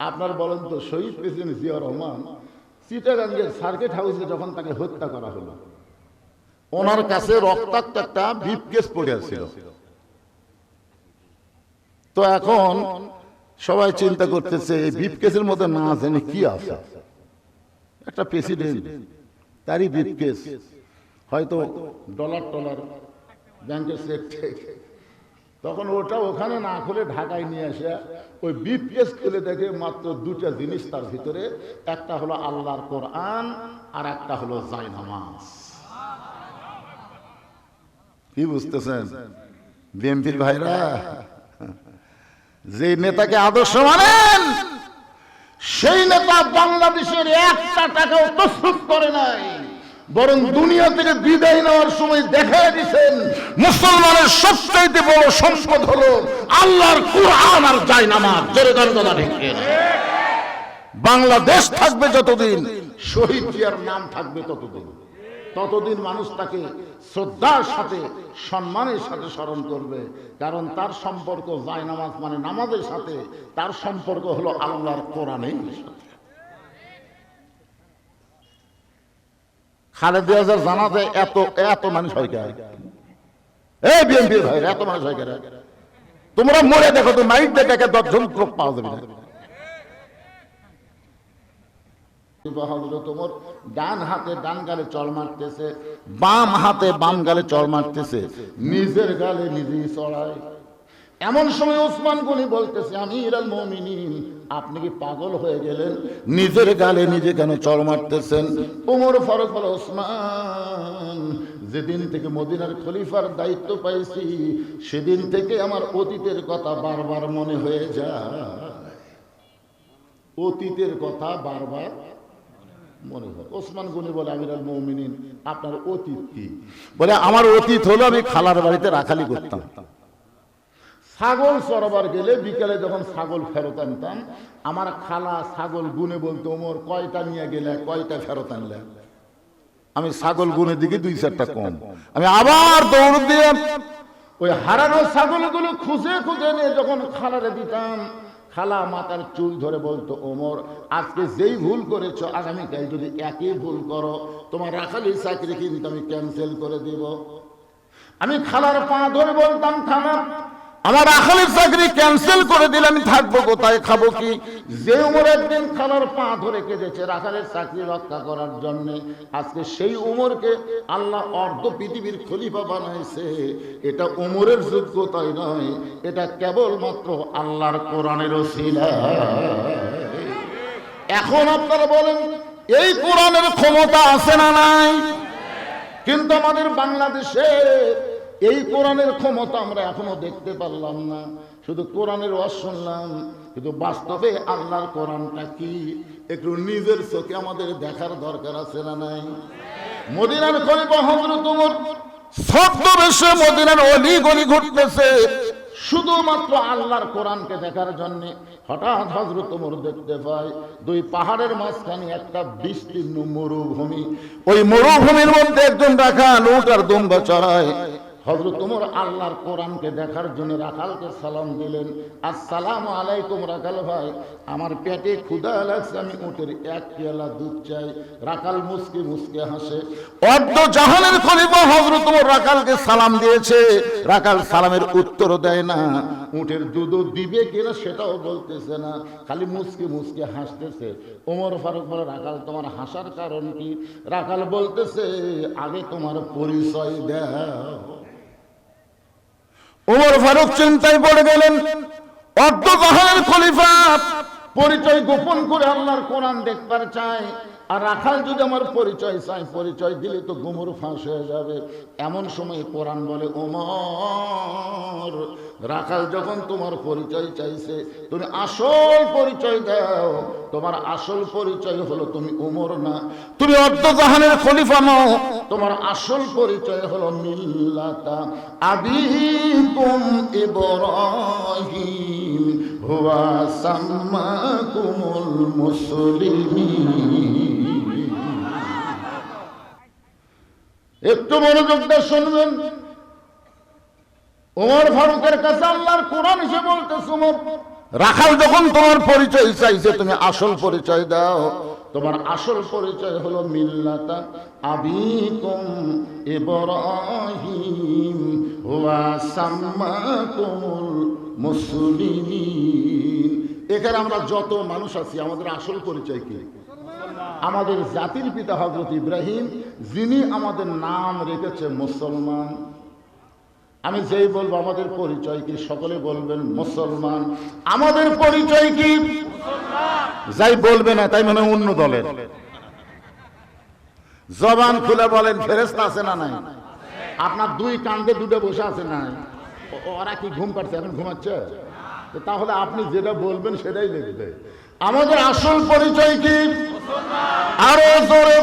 আপনার বলেন তো, শহীদ প্রেসিডেন্ট জিয়া রহমান চিটাগাঙ্গের সার্কিট হাউসে যখন তাকে হত্যা করা হলো, ওনার কাছে রক্তাক্ত একটা বিপকেস পড়ে আছিল। তো এখন সবাই চিন্তা করতেছে, এই বিপকেসের মধ্যে না জানি কি আছে? একটা প্রেসিডেন্ট, তারই বিপকেস হয়তো ডলার টলার ব্যাংকের টেক তখন ওটা ওখানে না খুলে ঢাকায় নিয়ে আসে ওই বিপকেস খুলে দেখে মাত্র দুটা জিনিস তার ভিতরে, একটা হলো আল্লাহর কোরআন আর একটা হলো জায়নামাজ কি বুঝতেছেন? বিএমপির ভাইরা? যে নেতাকে আদর্শ মানেন, সেই নেতা বাংলাদেশের একটা টাকাও প্রস্তুত করে নাই। বরং দুনিয়া থেকে বিদায় নেওয়ার সময় দেখায় দিচ্ছেন মুসলমানের সবচাইতে বড় সম্পদ হলো আল্লাহর কোরআন আর যায় নামাজ। জোরে গান বাংলাদেশ থাকবে যতদিন, শহীদ জিয়ার নাম থাকবে ততদিন। ততদিন মানুষ তাকে শ্রদ্ধার সাথে, সম্মানের সাথে স্মরণ করবে। কারণ তার সম্পর্ক যায় নামাজ মানে নামাজের সাথে, তার সম্পর্ক হলো আল্লাহর কোরআনের সাথে। খালেদ হাজার জানা যায় এত এত মানুষ হয় কে? এই বিএনপি এত মানুষ হয় কে তোমরা মরে দেখো তো মাইক দেখে দশজন পাওয়া যাবে না। ডান হাতে ডান গালে চড় মারতেছে, বাম হাতে বাম গালে চড় মারতেছে, নিজের গালে নিজেই চড়ায়। এমন সময় ওসমান গনি বলতেছে আমি ইরাল আপনি কি পাগল হয়ে গেলেন? নিজের গালে নিজে কেন চড় মারতেছেন? উমর ফারুক বলে, ওসমান, যেদিন থেকে মদিনার খলিফার দায়িত্ব পাইছি, সেদিন থেকে আমার অতীতের কথা বারবার মনে হয়ে যায়। অতীতের কথা বারবার মনে হয়। ওসমান গনি বলে আমির আল মৌমিনিন, আপনার অতীত কি? বলে, আমার অতীত হলো আমি খালার বাড়িতে রাখালি করতাম। ছাগল চড়াবার গেলে বিকেলে যখন ছাগল ফেরত আনতাম, আমার খালা ছাগল গুনে বলতো, ওমর, কয়টা নিয়ে গেলে, কয়টা ফেরত আনলে? আমি ছাগল গুনে দিকে দুই চারটা কম। আমি আবার দৌড় দিয়ে ওই হারানো ছাগলগুলো খুঁজে খুঁজে নিয়ে যখন খালারে দিতাম, খালা মাতার চুল ধরে বলতো, ওমর, আজকে যেই ভুল করেছ, আগামীকাল যদি একই ভুল করো, তোমার রাখালি চাকরি কিন্তু আমি ক্যান্সেল করে দিব। আমি খালার পা ধরে বলতাম খালা আমার আখালের চাকরি ক্যান্সেল করে দিলে আমি থাকব কোথায়, খাব কি? যে উমর একদিন খালার পা ধরে কেঁদেছে রাখালের চাকরি রক্ষা করার জন্য, আজকে সেই উমরকে আল্লাহ অর্ধ পৃথিবীর খলিফা বানাইছে এটা উমরের যোগ্যতাই নয়, এটা কেবলমাত্র আল্লাহর কোরআনের ওসিলা। এখন আপনারা বলেন, এই কোরআনের ক্ষমতা আছে না নাই? কিন্তু আমাদের বাংলাদেশে এই কোরআনের ক্ষমতা আমরা এখনও দেখতে পারলাম না। শুধু কোরআনের ওয়াজ শুনলাম, কিন্তু বাস্তবে আল্লাহর কোরআনটা কি? একটু নিজের চোখে আমাদের দেখার দরকার আছে না নাই? মদিনার খলিফা হজরত তোমার ছদ্মবেশে মদিনার অলি গলি ঘুরতেছে। শুধুমাত্র আল্লাহর কোরআনকে দেখার জন্য হঠাৎ হজরত তোমর দেখতে পাই দুই পাহাড়ের মাঝখানে একটা বিস্তীর্ণ মরুভূমি। ওই মরুভূমির মধ্যে একজন রাখা লোক আর দুম্বা চড়ায়। হজরত তোমার আল্লাহর কোরআনকে দেখার জন্য রাখালকে সালাম দিলেন, আসসালাম আলাইকুম রাখাল ভাই, আমার পেটে ক্ষুধা লাগছে, আমি উঠের এক পেয়ালা দুধ চাই। রাখাল মুসকে মুসকে হাসে। অর্ধ জাহানের খলিফা হজরত তোমার রাখালকে সালাম দিয়েছে। রাখাল সালামের উত্তর দেয় না উঠের দুধ দিবে কিনা সেটাও বলতেছে না। খালি মুসকে মুসকে হাসতেছে। ওমর ফারুক বলে, রাখাল, তোমার হাসার কারণ কি? রাখাল বলতেছে, আগে তোমার পরিচয় দাও। ওমর ফারুক চিন্তায় পড়ে গেলেন অর্ধ খলিফা পরিচয় গোপন করে আল্লাহর কোরআন দেখবার চায়। আর রাখাল যদি আমার পরিচয় চাই, পরিচয় দিলে তো গুমর ফাঁস হয়ে যাবে। এমন সময় কোরআন বলে, ওমর, রাখাল যখন তোমার পরিচয় চাইছে, তুমি আসল পরিচয় দাও। তোমার আসল পরিচয় হলো তুমি উমর না। তুমি অর্ধজাহানের খলিফা নও। তোমার আসল পরিচয় হলো মিল্লাতা আবিকুম ইব্রাহিম। হুয়া সাম্মাকুমুল মুসলিমিন। একটু মনোযোগ দিয়ে শুনবেন। ওমর ফারুকের কাছে আল্লাহর কোরআন এসে বলতেছে ওমর রাখাল যখন তোমার পরিচয় চাইছে, তুমি আসল পরিচয় দাও। তোমার আসল পরিচয় হলো মিল্লাতা আবিকুম ইব্রাহিম ওয়া সাম্মাকুমুল মুসলিমিন। এখানে আমরা যত মানুষ আছি, আমাদের আসল পরিচয় কি? আমাদের জাতির পিতা হজরত ইব্রাহিম যিনি আমাদের নাম রেখেছে মুসলমান। আমি যেই বলব আমাদের পরিচয় কি? সকলে বলবেন মুসলমান। আমাদের পরিচয় কি? যাই বলবে না তাই মানে অন্য দলের। জবান খুলে বলেন ফেরেস্তা আছে না নাই? আপনার দুই কান্দে দুটো বসে আছে ও- ওরা কি ঘুম পাচ্ছে এখন ঘুমাচ্ছে? তাহলে আপনি যেটা বলবেন সেটাই লিখবে। আমাদের আসল পরিচয় কি? আরও জোরে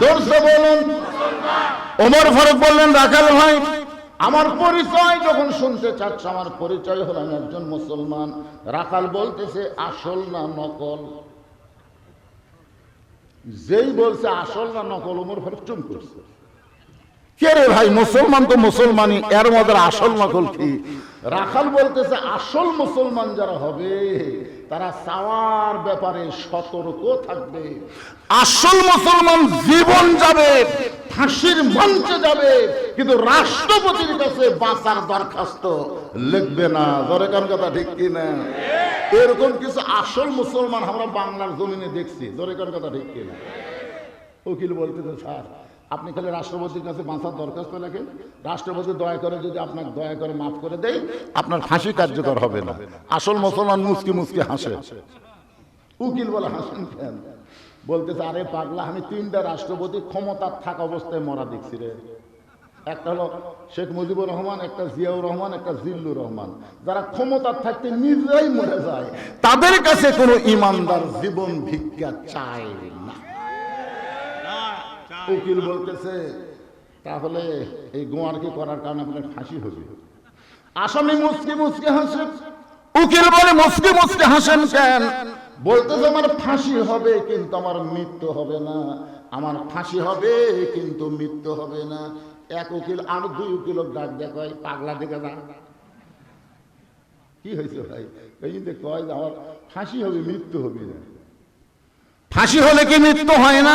জোরসে বলুন। ওমর ফারুক বললেন, রাখাল ভাই, আমার পরিচয় যখন শুনতে চাচ্ছ, আমার পরিচয় হলো আমি একজন মুসলমান। রাখাল বলতেছে, আসল না নকল? যেই বলছে, আসল না নকল? ওমর ফারুক চুম করছে। কে ভাই, মুসলমান তো মুসলমানই, এর মধ্যে আসল নকল কি? রাখাল বলতেছে, আসল মুসলমান যারা হবে, তারা চাওয়ার ব্যাপারে সতর্ক থাকবে। আসল মুসলমান জীবন যাবে, ফাঁসির মঞ্চে যাবে, কিন্তু রাষ্ট্রপতির কাছে বাঁচার দরখাস্ত লিখবে না। দরকার কথা ঠিক কি না এরকম কিছু আসল মুসলমান আমরা বাংলার জমিনে দেখছি। দরকার কথা ঠিক কি না উকিল বলতেছে, স্যার আপনি খালি রাষ্ট্রপতির কাছে বাঁচার দরখাস্ত লেখেন রাষ্ট্রপতি দয়া করে যদি আপনাকে দয়া করে মাফ করে দেয়, আপনার ফাঁসি কার্যকর হবে না। আসল মুসলমান মুসকি মুসকি হাসে। উকিল বলে, হাসেন কেন বলতেছে, আরে পাগলা, আমি তিনটা রাষ্ট্রপতি ক্ষমতার থাকা অবস্থায় মরা দেখছি রে। একটা হলো শেখ মুজিবুর রহমান, একটা জিয়াউর রহমান, একটা জিল্লুর রহমান। যারা ক্ষমতার থাকতে নিজেরাই মরে যায়, তাদের কাছে কোনো ইমানদার জীবন ভিক্ষা চায় না। উকিল বলতেছে, তাহলে এই গোয়ারকে করার কারণে আপনার ফাঁসি হবে। আসামি মুসকি মুসকি হাসে। উকিল বলে, মুসকি মুসকি হাসেন কেন? বলতেছে, আমার ফাঁসি হবে, কিন্তু আমার মৃত্যু হবে না। আমার ফাঁসি হবে, কিন্তু মৃত্যু হবে না। এক উকিল, আর দুই উকিল ডাক দেখায় পাগলা দেখে না কি হয়েছে ভাই? এই যে কয় আমার ফাঁসি হবে, মৃত্যু হবে না। ফাঁসি হলে কি মৃত্যু হয় না?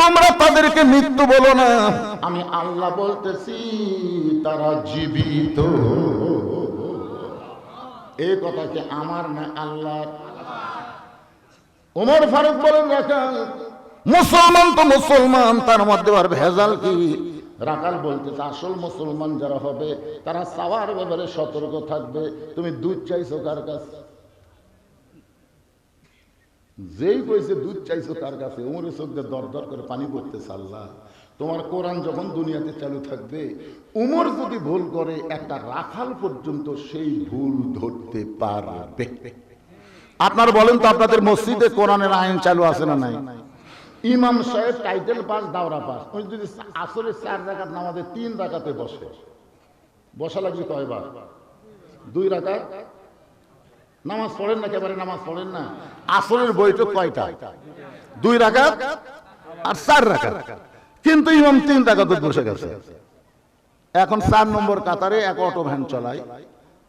তোমরা তাদেরকে মৃত্যু বলো না। আমি আল্লাহ বলতেছি তারা জীবিত। এই কথা কি আমার না আল্লাহ ওমর ফারুক বলেন রাখাল মুসলমান তো মুসলমান তার মধ্যে আর ভেজাল কি? রাখাল বলতেছে আসল মুসলমান যারা হবে তারা চাওয়ার ব্যাপারে সতর্ক থাকবে। তুমি দুধ চাইছো কার কাছে? যেই কইছে দুধ চাইছো তার কাছে উমরের চোখ দর দর করে পানি পড়তেছে আল্লাহ তোমার কোরআন যখন দুনিয়াতে চালু থাকবে, উমর যদি ভুল করে, একটা রাখাল পর্যন্ত সেই ভুল ধরতে পারবে। আপনার বলেন তো আপনাদের মসজিদে কোরআনের আইন চালু আছে না নাই? ইমাম সাহেব টাইটেল পাস, দাওরা পাস। ওই যদি আসলে চার রাকাত নামাজে তিন রাকাতে বসে, বসা লাগবে কয়বার? দুই রাকাত? নামাজ পড়েন না একেবারে নামাজ পড়েন না? আসরের বইটা কয়টা? দুই রাকাত আর চার রাকাত। কিন্তু ইমাম তিন রাকাত বসে গেছে। এখন চার নম্বর কাতারে এক অটো ভ্যান চলায়।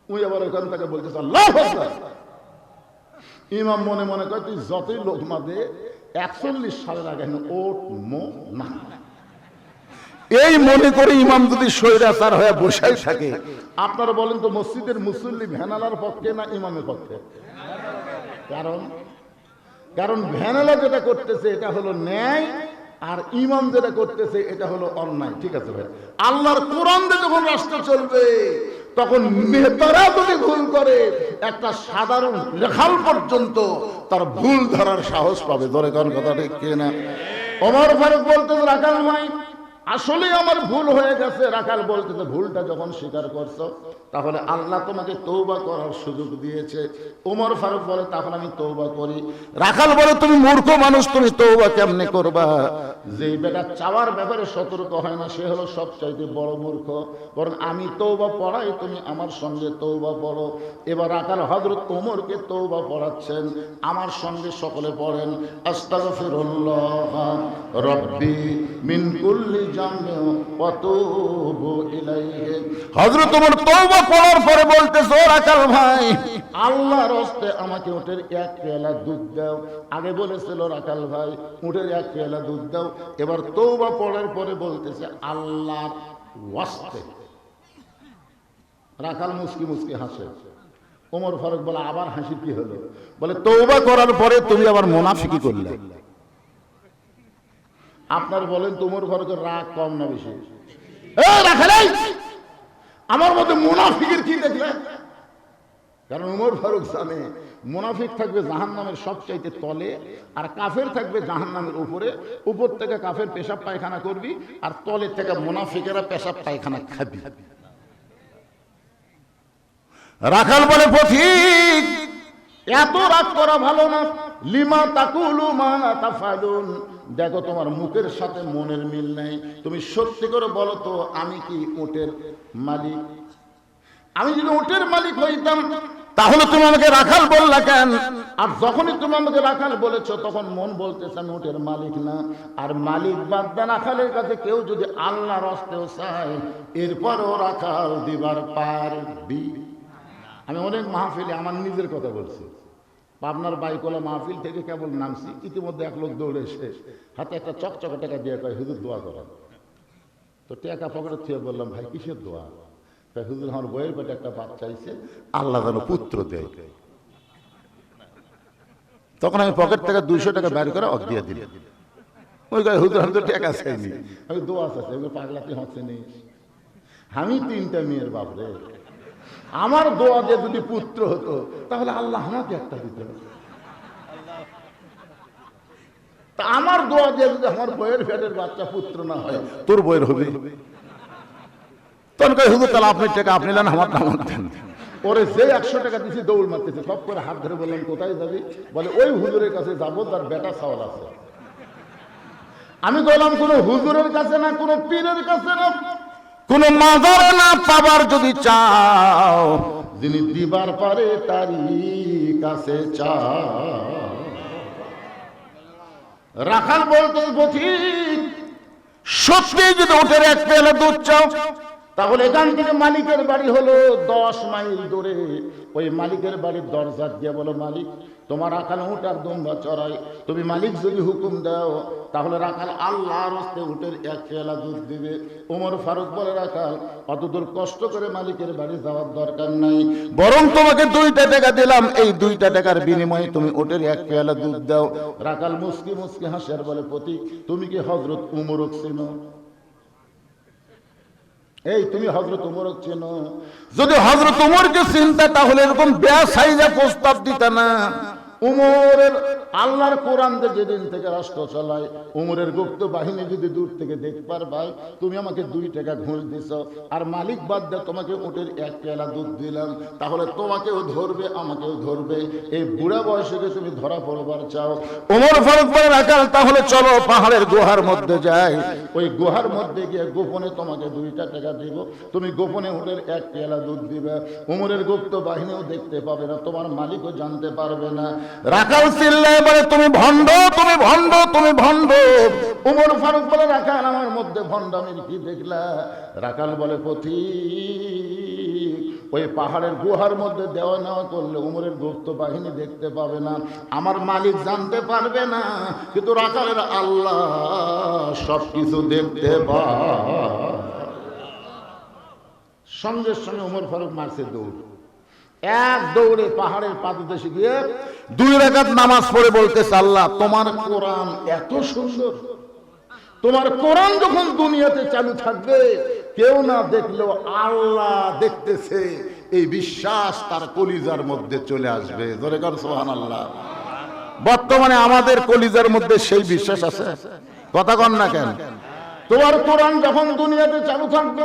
উই আবার ওখান থেকে আল্লাহু ইমাম মনে মনে কয়, তুই যতই লোক মাদে একচল্লিশ সালের আগে ওট মো না। এই মনে করে ইমাম যদি স্বৈরাচার হয়ে বসাই থাকে, আপনারা বলেন তো মসজিদের মুসল্লি ভ্যানালার পক্ষে না ইমামের পক্ষে? কারণ কারণ ভ্যানালা যেটা করতেছে এটা হলো ন্যায়, আর ইমাম যেটা করতেছে এটা হলো অন্যায়। ঠিক আছে ভাই? আল্লাহর কোরআন যখন রাষ্ট্র চলবে, তখন নেতারা যদি ভুল করে, একটা সাধারণ লেখাল পর্যন্ত তার ভুল ধরার সাহস পাবে। ধরে কোন কথা ঠিক কিনা? ওমর ফারুক বলতে রাখাল ভাই আসলে আমার ভুল হয়ে গেছে। রাখাল বলতেছে ভুলটা যখন স্বীকার করছ তাহলে আল্লাহ তোমাকে তৌবা করার সুযোগ দিয়েছে। ওমর ফারুক বলে, তাহলে আমি তৌবা করি। রাখাল বলে, তুমি মূর্খ মানুষ, তুমি তৌবা কেমনে করবা? যে বেটা চাওয়ার ব্যাপারে সতর্ক হয় না, সে হলো সবচাইতে বড় মূর্খ। বরং, আমি তৌবা পড়াই, তুমি আমার সঙ্গে তৌবা পড়ো। এবার রাখাল হজরত ওমরকে তৌবা পড়াচ্ছেন, আমার সঙ্গে সকলে পড়েন। আস্তাগফিরুল্লাহ, রব্বি মিন কুল্লি জামে ওয়াতুবু ইলাইহি। হযরত ওমর তওবা পড়ার পরে বলতেছে ও রাখাল ভাই। আল্লাহর হস্তে আমাকে উটের এক পেয়ালা দুধ দাও। আগে বলেছিল রাখাল ভাই উটের এক পেয়ালা দুধ দাও। এবার তওবা পড়ার পরে বলতেছে আল্লাহর ওয়াস্তে রাখাল মুসকি মুসকি হাসে। ওমর ফারুক বলে আবার হাসি কি হলো? বলে তৌবা করার পরে তুমি আবার মোনাফিকি করলে। আপনার বলেন তোমার ফারুকের রাগ কম না বেশি? এ রাখাল এই! আমার মধ্যে মোনাফিকের কি দেখলে? কারণ উমর ফারুক জানে, মুনাফিক থাকবে জাহান নামের সবচাইতে তলে, আর কাফের থাকবে জাহান নামের উপরে। উপর থেকে কাফের পেশাব পায়খানা করবি, আর তলে থেকে মুনাফিকেরা পেশাব পায়খানা খাবি। রাখাল বলে, পথিক, এত রাগ করা ভালো না। লিমা তাকুলু মানা তাফালুন। দেখো তোমার মুখের সাথে মনের মিল নেই। তুমি সত্যি করে বলো তো, আমি কি ওটের মালিক? আমি যদি ওটের মালিক হইতাম, তাহলে তুমি আমাকে রাখাল বললা কেন? আর যখনই তুমি আমাকে রাখাল বলেছ, তখন মন বলতেছে আমি ওটের মালিক না। আর মালিক বাদ দেন রাখালের কাছে কেউ যদি আল্লাহর হস্তেও চায়, এরপরও রাখাল দিবার পারবি। আমি অনেক মাহফিলে আমার নিজের কথা বলছি। পাবনার বাইকলা মাহফিল থেকে কেবল নামছি। ইতিমধ্যে এক লোক দৌড়ে এসে হাতে একটা চকচকে টাকা দিয়ে কয়, হুজুর, দোয়া করেন। তো টাকা পকেটে থেকে বললাম, ভাই, কিসের দোয়া? তাই হুজুর, আমার বইয়ের পেটে একটা বাচ্চা চাইছে, আল্লাহ যেন পুত্র দেয়। তখন আমি পকেট থেকে দুইশো টাকা বের করে অক দিয়ে দিলাম। ওই গায়ে হুজুর, আমি তো টাকা চাইনি। আমি দোয়া চাইছি পাগলাতে হচ্ছে নেই আমি তিনটা মেয়ের বাপরে আমার দোয়া দিয়ে যদি পুত্র হতো, তাহলে আল্লাহ আমাকে একটা দিত। তা আমার দোয়া দিয়ে যদি আমার বইয়ের ফেটের বাচ্চা পুত্র না হয়, তোর বইয়ের হবে। একশো টাকা দৌড় সব করে হাত ধরে বললাম কোথায় যাবি? বলে, ওই হুজুরের কাছে যাব, তার বেটা আছে। আমি বললাম, কোন হুজুরের কাছে না, কোন পীরের কাছে না। কোন মাজার না পাবার যদি চাও যিনি দিবার পারে তারই কাছে চাও। রাখাল বলতে পথিক সত্যি যদি ওটের এক পেলে দুধ চাও তাহলে এখান থেকে মালিকের বাড়ি হলো দশ মাইল দূরে। ওই মালিকের বাড়ির দরজা দিয়ে বলো মালিক তোমার রাখাল উঠ আর দুম্বা চড়াই। তুমি মালিক যদি হুকুম দাও, তাহলে রাখাল আল্লাহর হস্তে উটের এক পেলা দুধ দিবে। ওমর ফারুক বলে, রাখাল অত দূর কষ্ট করে মালিকের বাড়ি যাওয়ার দরকার নাই। বরং তোমাকে দুইটা টাকা দিলাম। এই দুইটা টাকার বিনিময়ে তুমি ওটের এক পেয়ালা দুধ দাও। রাখাল মুসকি মুসকি হাসে আর বলে প্রতীক তুমি কি হজরত উমরক চেনো? এই, তুমি হজরত উমরক চেনো। যদি হজরত উমরকে চিন্তা, তাহলে এরকম বেসাইজা প্রস্তাব দিতে না। উমরের আল্লাহর কোরআন যেদিন থেকে রাষ্ট্র চালায়, উমরের গুপ্ত বাহিনী যদি দূর থেকে দেখবার ভাই, তুমি আমাকে দুই টাকা ঘুষ দিছ, আর মালিক বাদ দিয়ে তোমাকে উটের এক পেলা দুধ দিলাম, তাহলে তোমাকেও ধরবে, আমাকেও ধরবে। এই বুড়া বয়সে তুমি ধরা পড়বার চাও। উমর ফারুক বলে রাখাল তাহলে চলো পাহাড়ের গুহার মধ্যে যাই। ওই গুহার মধ্যে গিয়ে গোপনে তোমাকে দুইটা টাকা দিব। তুমি গোপনে উটের এক পেলা দুধ দিবে। উমরের গুপ্ত বাহিনীও দেখতে পাবে না, তোমার মালিকও জানতে পারবে না। রাখাল চিল্লায় বলে, তুমি ভণ্ড তুমি ভণ্ড তুমি ভণ্ড। উমর ফারুক বলে রাখাল আমার মধ্যে ভণ্ডামির কি দেখলা? রাখাল বলে পথি ওই পাহাড়ের গুহার মধ্যে দেওয়া নেওয়া করলে উমরের গুপ্ত বাহিনী দেখতে পাবে না। আমার মালিক জানতে পারবে না, কিন্তু রাখালের আল্লাহ সব কিছু দেখতে পায়। সঙ্গে সঙ্গে উমর ফারুক মারছে দৌড়। এক দৌড়ে পাহাড়ের পাদদেশে গিয়ে দুই রাকাত নামাজ পড়ে বলতেছে, আল্লাহ, তোমার কোরআন এত সুন্দর। তোমার কোরআন যখন দুনিয়াতে চালু থাকবে, কেউ না দেখলেও আল্লাহ দেখতেছে, এই বিশ্বাস তার কলিজার মধ্যে চলে আসবে। ধরে কর সোহান আল্লাহ বর্তমানে আমাদের কলিজার মধ্যে সেই বিশ্বাস আছে। কথা কন না কেন? তোমার কোরআন যখন দুনিয়াতে চালু থাকবে,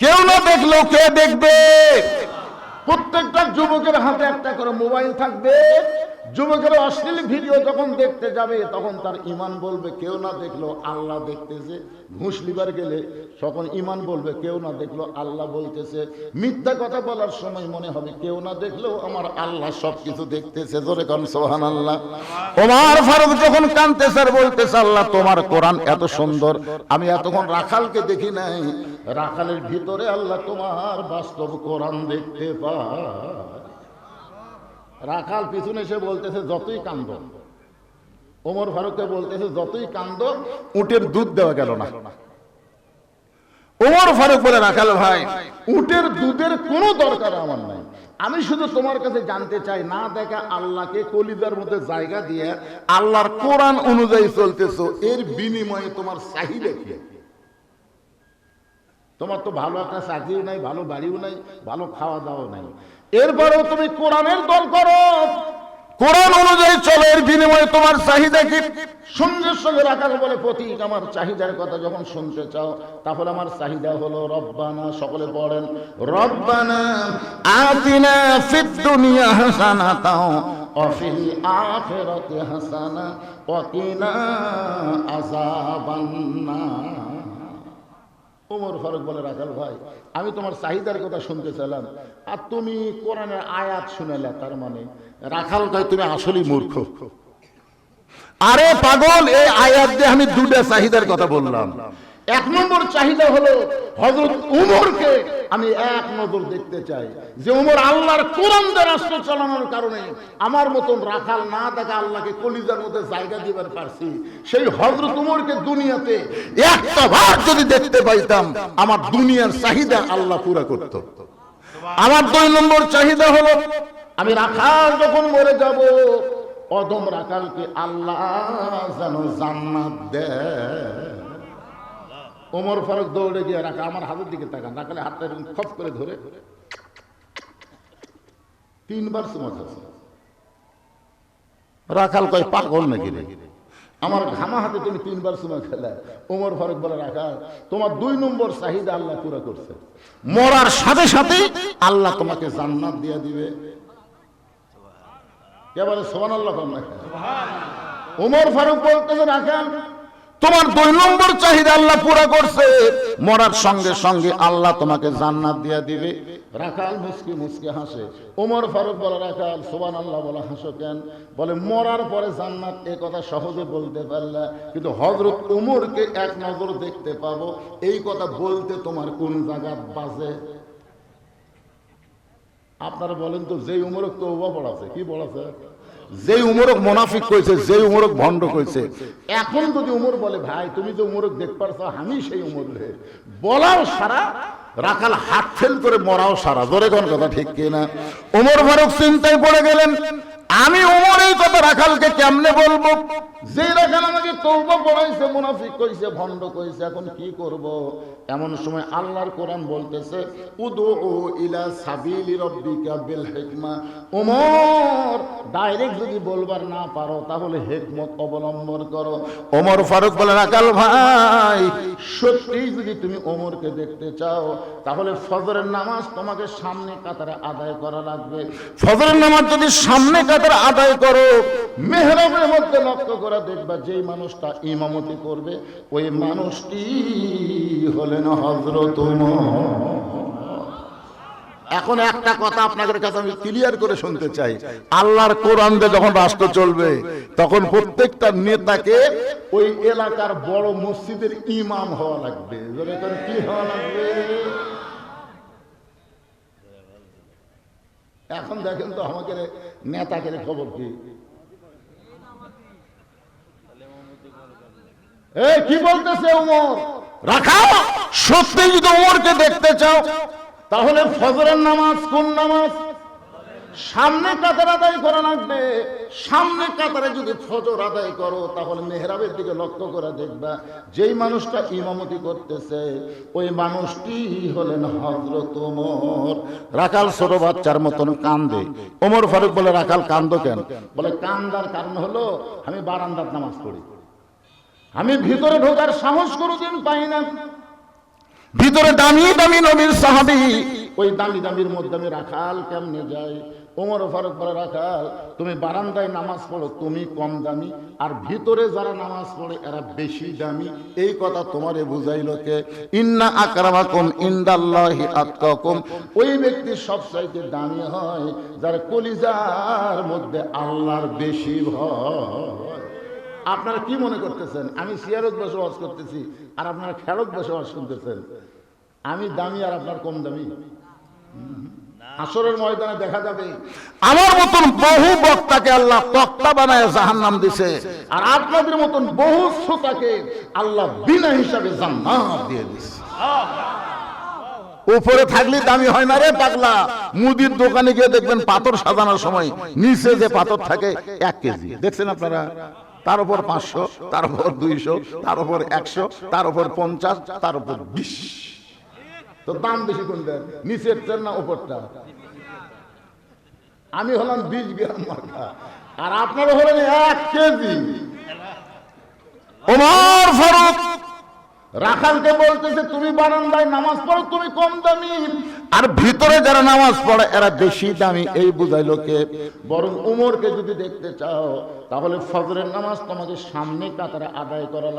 কেউ না দেখলেও কে দেখবে? প্রত্যেকটা যুবকের হাতে একটা করে মোবাইল থাকবে। যুবকের অশ্লীল ভিডিও যখন দেখতে যাবে, তখন তার ইমান বলবে, কেউ না দেখল আল্লাহ দেখতেছে। ঘুষ গেলে তখন ইমান বলবে, কেউ না দেখল আল্লাহ বলতেছে। মিথ্যা কথা বলার সময় মনে হবে, কেউ না দেখলেও আমার আল্লাহ সবকিছু দেখতেছে। ধরে কারণ সোহান আল্লাহ তোমার ফারুক যখন কানতেছে আর বলতেছে, আল্লাহ, তোমার কোরআন এত সুন্দর। আমি এতক্ষণ রাখালকে দেখি নাই। রাখালের ভিতরে আল্লাহ তোমার বাস্তব কোরআন দেখতে পায়। রাখাল পিছনে এসে বলতেছে, যতই কান্দ। ওমর ফারুককে বলতেছে, যতই কান্দ, উটের দুধ দেওয়া গেল না। ওমর ফারুক বলে, রাখাল ভাই, উটের দুধের কোনো দরকার আমার নাই। আমি শুধু তোমার কাছে জানতে চাই, না দেখা আল্লাহকে কলিজার মধ্যে জায়গা দিয়ে আল্লাহর কোরআন অনুযায়ী চলতেছো, এর বিনিময়ে তোমার চাহিদা কি? তোমার তো ভালো একটা চাকরিও নাই, ভালো বাড়িও নাই, ভালো খাওয়া দাওয়াও নাই। এরপরেও তুমি কোরআনের দল করো। কোরআন অনুযায়ী চলো, এর বিনিময়ে তোমার চাহিদা কি? সঙ্গে সঙ্গে রাখার বলে প্রতীক, আমার চাহিদার কথা যখন শুনতে চাও, তাহলে আমার চাহিদা হলো রব্বানা, সকলে পড়েন। রব্বানা আতিনা ফিদ দুনিয়া হাসানাতাও অফিল আখেরাতে হাসানা ওয়াকিনা আযাবান্না ওমর ফারুক বলে, রাখাল ভাই, আমি তোমার চাহিদার কথা শুনতে চাইলাম। আর তুমি কোরআনের আয়াত শুনেলা তার মানে রাখাল ভাই, তুমি আসলেই মূর্খ। আরে পাগল, এই আয়াত দিয়ে আমি দুটা চাহিদার কথা বললাম। এক নম্বর চাহিদা হলো হজরত উমরকে আমি এক নজর দেখতে চাই। যে উমর আল্লাহর কোরআন রাষ্ট্র চালানোর কারণে আমার মতন রাখাল না দেখা আল্লাহকে কলিজার মধ্যে জায়গা দিবার পারছি। সেই হজরত উমরকে দুনিয়াতে একটা বার যদি দেখতে পাইতাম, আমার দুনিয়ার চাহিদা আল্লাহ পুরা করত। আমার দুই নম্বর চাহিদা হলো, আমি রাখাল যখন মরে যাব অদম রাখালকে আল্লাহ যেন জান্নাত দেয়। ওমর ফারুক দৌড়ে গিয়ে রাখা আমার হাতের দিকে তাকান রাখালে হাতটা এরকম খপ করে ধরে। তিনবার সুমত আছে। রাখাল কয় পাগল নাকি রে? আমার ঘামা হাতে তুমি তিনবার সময় খেলা। ওমর ফারুক বলে রাখা তোমার দুই নম্বর চাহিদা আল্লাহ পুরো করছে। মরার সাথে সাথে আল্লাহ তোমাকে জান্নাত দিয়ে দিবে। এবারে সোমান আল্লাহ ওমর ফারুক বলতেছে রাখাল তোমার দুই নম্বর চাহিদা আল্লাহ পুরা করছে। মরার সঙ্গে সঙ্গে আল্লাহ তোমাকে জান্নাত দিয়ে দিবে। রাখাল মুসকি মুসকি হাসে। ওমর ফারুক বলে, রাখাল সোবান আল্লাহ বলে, হাসো কেন? বলে, মরার পরে জান্নাত এ কথা সহজে বলতে পারলে, কিন্তু হজরত উমরকে এক নজর দেখতে পাবো। এই কথা বলতে তোমার কোন জায়গা বাজে? আপনারা বলেন তো, যেই উমরক তো পড়াছে, কি পড়াছে? যেই উমরক মোনাফিক কইছে, যেই উমরক ভণ্ড কইছে। এখন যদি উমর বলে, ভাই, তুমি যে উমরক দেখ পারছ, আমি সেই উমর বলাও সারা, রাখাল হাত ফেল করে মরাও সারা। জোরে কোন কথা, ঠিক কিনা উমর ফারুক চিন্তায় পড়ে গেলেন, আমি উমর এই কথা রাখালকে কেমনে বলব? বলবার না পারো, তাহলে অবলম্বন করো। ওমর ফারুক বলে রাখাল ভাই সত্যি যদি তুমি ওমরকে দেখতে চাও, তাহলে ফজরের নামাজ তোমাকে সামনে কাতারে আদায় করা লাগবে। ফজরের নামাজ যদি সামনে কাতারে আদায় করো, মেহরাবের মধ্যে লক্ষ্য করে দেখবা যেই মানুষটা ইমামতি করবে, ওই মানুষটি হলেন হজরত এখন একটা কথা আপনাদের কাছে আমি ক্লিয়ার করে শুনতে চাই। আল্লাহর কোরআন দিয়ে যখন রাষ্ট্র চলবে, তখন প্রত্যেকটা নেতাকে ওই এলাকার বড় মসজিদের ইমাম হওয়া লাগবে। কি হওয়া লাগবে? এখন দেখেন তো আমাকে নেতাকে খবর কি? কি বলতেছে উমর? রাখা সত্যি যদি উমরকে দেখতে চাও তাহলে ফজরের নামাজ কোন নামাজ? সামনে কাতার আদায় করা লাগবে। সামনে কাতারে যদি ফজর আদায় করো তাহলে মেহরাবের দিকে লক্ষ্য করে দেখবা যেই মানুষটা ইমামতি করতেছে ওই মানুষটি হলেন হজরত ওমর রাখাল ছোট বাচ্চার মতন কান্দে। ওমর ফারুক বলে রাখাল কান্দ কেন? বলে কান্দার কারণ হলো আমি বারান্দার নামাজ পড়ি। আমি ভিতরে ঢোকার সাহস কোনোদিন পাই না। ভিতরে দামি দামি নবীর সাহাবি। ওই দামি দামির মধ্যে আমি রাখাল কেমনে যাই? ওমর ফারুক বলে রাখাল তুমি বারান্দায় নামাজ পড়ো তুমি কম দামি। আর ভিতরে যারা নামাজ পড়ে এরা বেশি দামি। এই কথা তোমারে বুঝাইল কে? ইন্না আকরামাকুম ইনদাল্লাহি আতকাকুম। ওই ব্যক্তি সব চাইতে দামি হয় যার কলিজার মধ্যে আল্লাহর বেশি ভয়। আপনারা কি মনে করতেছেন? আমি সিয়ারত বসবাস করতেছি আর আপনারা খেরত বসবাস শুনতেছেন আমি দামি আর আপনার কম দামি। হুম। হাসরের ময়দানে দেখা যাবে। আমার মতন বহু বক্তাকে আল্লাহ তক্তা বানায় জাহান্নাম দিছে। আর আপনাদের মতন বহু শ্রোতাকে আল্লাহ বিনা হিসাবে জান্নাত দিয়ে দিচ্ছে উপরে থাকলে দামি হয় না রে পাগলা। মুদির দোকানে গিয়ে দেখবেন পাথর সাজানোর সময় নিচে যে পাথর থাকে এক কেজি। দেখছেন আপনারা? তার উপর পাঁচশো, তার উপর দুইশো, তার উপর একশো, তার উপর পঞ্চাশ, তার উপর বিশ। তো দাম বেশি কোনটা নিচের চেন না উপরটা? আমি হলাম বিশ গ্রাম মার্কা আর আপনারা হলেন এক কেজি। ওমর ফারুক রাখালকে বলতেছে, তুমি বারান্দায় নামাজ পড়ো, তুমি কম দামি। আর ভিতরে যারা নামাজ পড়ে, এরা বেশি দামি, এই বুঝাইলো কে? বরং উমরকে যদি দেখতে চাও, তাহলে ফজরের নামাজ তোমাকে সামনে কাতারে আদায় করা